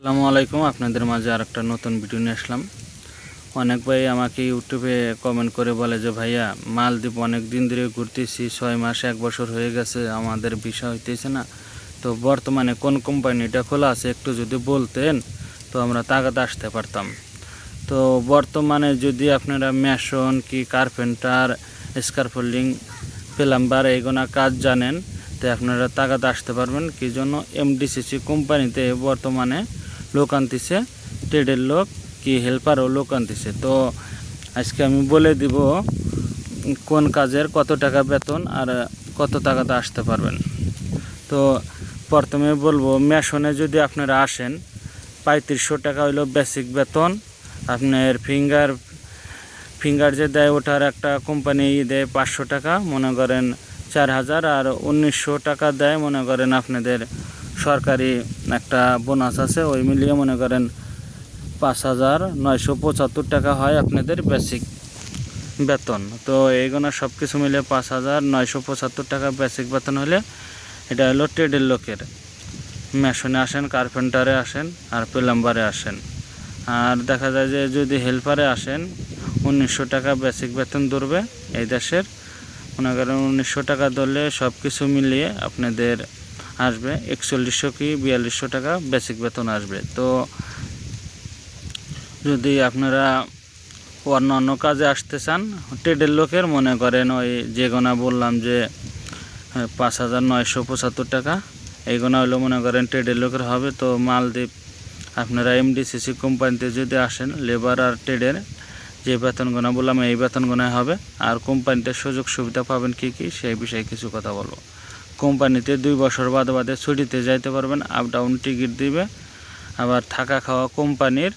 আসসালামু আলাইকুম। আপনাদের মাঝে আর একটা নতুন ভিডিও নিয়ে আসলাম। অনেক ভাই আমাকে ইউটিউবে কমেন্ট করে বলে যে, ভাইয়া, মালদ্বীপ অনেক দিন ধরে ঘুরতেছি, ছয় মাস, এক বছর হয়ে গেছে, আমাদের বিষয় হইতেছে না। তো বর্তমানে কোন কোম্পানিটা খোলা আছে একটু যদি বলতেন, তো আমরা তাগাদা আসতে পারতাম। তো বর্তমানে যদি আপনারা মেশন কি কার্পেন্টার, স্কারফোল্ডিং, প্লাম্বার এইগুলো কাজ জানেন, তো আপনারা তাগাদা আসতে পারবেন। কি জন্য? এমডিসিসি কোম্পানিতে বর্তমানে লোক আনতেছে, ট্রেডের লোক কি হেল্পারও লোক আনতেছে। তো আজকে আমি বলে দিব কোন কাজের কত টাকা বেতন আর কত টাকাতে আসতে পারবেন। তো প্রথমে বলব, মেশনে যদি আপনারা আসেন, পঁয়ত্রিশশো টাকা হইল বেসিক বেতন। আপনার ফিঙ্গার ফিঙ্গার যে দেয় ওটার একটা কোম্পানি দেয় পাঁচশো টাকা, মনে করেন চার হাজার। আর উনিশশো টাকা দেয়, মনে করেন আপনাদের সরকারি একটা বোনাস আছে, ওই মিলিয়ে মনে করেন পাঁচ হাজার নয়শো পঁচাত্তর টাকা হয় আপনাদের বেসিক বেতন। তো এইগুলো সব কিছু মিলে পাঁচ হাজার নয়শো পঁচাত্তর টাকা বেসিক বেতন হলে এটা হলো ট্রেডের লোকের। মেশনে আসেন কার্পেন্টারে আসেন আর প্লাম্বারে আসেন। আর দেখা যায় যে যদি হেল্পারে আসেন, উনিশশো টাকা বেসিক বেতন ধরবে এই দেশের। মনে করেন উনিশশো টাকা ধরলে সব কিছু মিলিয়ে আপনাদের আসবে একচল্লিশশো কি বিয়াল্লিশশো টাকা বেসিক বেতন আসবে। তো যদি আপনারা অন্য অন্য কাজে আসতে চান ট্রেডের লোকের মনে করেন ওই যে গোনা বললাম যে হ্যাঁ, পাঁচ হাজার নয়শো পঁচাত্তর টাকা এই গোনা হলো মনে করেন ট্রেডের লোকের হবে। তো মালদ্বীপ আপনারা এমডিসিসি কোম্পানিতে যদি আসেন লেবার আর ট্রেডের যে বেতন গোনা বললাম এই বেতন গোনায় হবে। আর কোম্পানিতে সুযোগ সুবিধা পাবেন কি কি সেই বিষয়ে কিছু কথা বলব। কোম্পানিতে দুই বছর বাদে বাদে ছুটিতে যাইতে পারবেন আপ ডাউন টিকিট দিবে। আবার থাকা খাওয়া কোম্পানির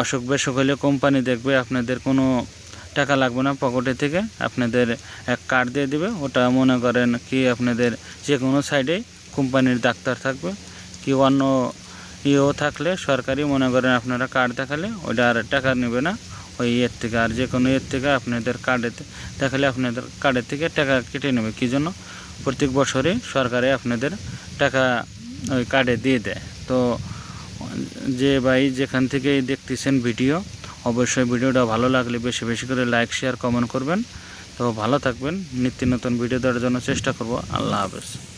অসুখ বেসুখ হলে কোম্পানি দেখবে আপনাদের কোনো টাকা লাগবে না পকেটে থেকে, আপনাদের এক কার্ড দিয়ে দিবে। ওটা মনে করেন কি আপনাদের যে কোনো সাইডে কোম্পানির ডাক্তার থাকবে, কি অন্য ইয়েও থাকলে সরকারি মনে করেন আপনারা কার্ড দেখালে ওটা আর টাকা নেবে না। ওই ইয়ের থেকে আর যে কোনো ইয়ের থেকে আপনাদের কার্ডে দেখালে আপনাদের কার্ডের থেকে টাকা কেটে নেবে। কী জন্য? প্রত্যেক বছরে সরকারে আপনাদের টাকা ওই কার্ডে দিয়ে দেয়। তো যে ভাই যেখান থেকে দেখতেছেন ভিডিও অবশ্যই ভিডিওটা ভালো লাগলে বেশি বেশি করে লাইক শেয়ার কমেন্ট করবেন। তো ভালো থাকবেন। নিত্য নতুন ভিডিও দেওয়ার জন্য চেষ্টা করব। আল্লাহ হাফেজ।